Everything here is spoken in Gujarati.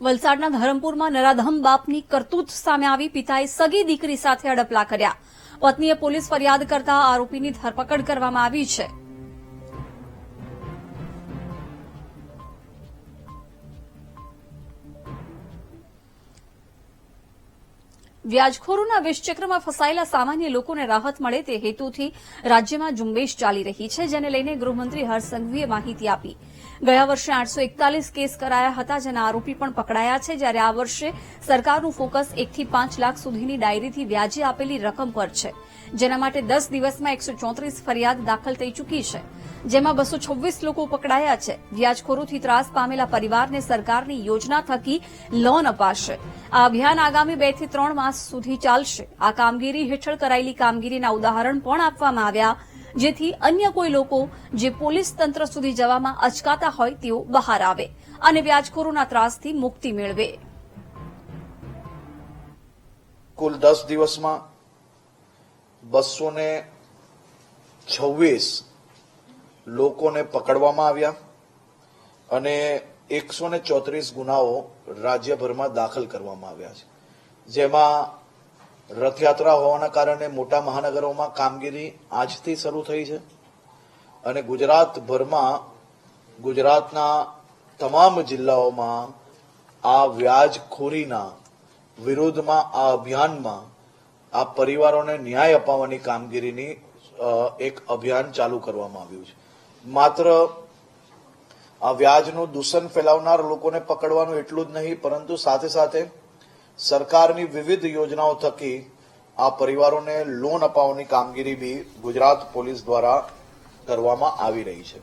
વલસાડના ધરમપુરમાં નરાધમ બાપની કરતૂત સામે આવી પિતાએ સગી દીકરી સાથે અડપલા કર્યા. પત્નીએ પોલીસ ફરિયાદ કરતા આરોપીની ધરપકડ કરવામાં આવી છે. વ્યાજખોરોના વિષચક્રમાં ફસાયેલા સામાન્ય લોકોને રાહત મળે તે હેતુથી રાજ્યમાં ઝુંબેશ ચાલી રહી છે, જેને લઈને ગૃહમંત્રી હરસંઘવીએ માહિતી આપી. ગયા વર્ષે આઠસો એકતાલીસ કેસ કરાયા હતા, જેના આરોપી પણ પકડાયા છે, જ્યારે આ વર્ષે સરકારનું ફોકસ એકથી પાંચ લાખ સુધીની ડાયરીથી વ્યાજે આપેલી રકમ પર છે. જેના માટે દસ દિવસમાં એકસો ચોત્રીસ ફરિયાદ દાખલ થઈ ચૂકી છે. જેમાં બસો છવ્વીસ લોકો પકડાયા છે. વ્યાજખોરોથી ત્રાસ પામેલા પરિવારને સરકારની યોજના થકી લોન અપાશે. આ અભિયાન આગામી બેથી ત્રણ માસ સુધી ચાલશે. આ કામગીરી હેઠળ કરાયેલી કામગીરીના ઉદાહરણ પણ આપવામાં આવ્યા, જેથી અન્ય કોઈ લોકો જે પોલીસ તંત્ર સુધી જવામાં અચકાતા હોય તેઓ બહાર આવે અને વ્યાજખોરોના ત્રાસથી મુક્તિ મેળવે. કુલ દસ દિવસમાં બસો ને છવ્વીસ લોકોને પકડવામાં આવ્યા અને એકસો ને ચોત્રીસ ગુનાઓ રાજ્યભરમાં દાખલ કરવામાં આવ્યા છે. જેમાં રથયાત્રા હોવાના કારણે મોટા મહાનગરોમાં કામગીરી આજથી શરૂ થઈ છે અને ગુજરાતભરમાં ગુજરાતના તમામ જિલ્લાઓમાં આ વ્યાજખોરીના વિરોધમાં, આ અભિયાનમાં આ પરિવારોને ન્યાય અપાવવાની કામગીરીની એક અભિયાન ચાલુ કરવામાં આવ્યું છે. માત્ર આ વ્યાજનું દૂષણ ફેલાવનાર લોકોને પકડવાનું એટલું જ નહીં, પરંતુ સાથે સાથે સરકારની વિવિધ યોજનાઓ થકી આ પરિવારોને લોન અપાવવાની કામગીરી બી ગુજરાત પોલીસ દ્વારા કરવામાં આવી રહી છે.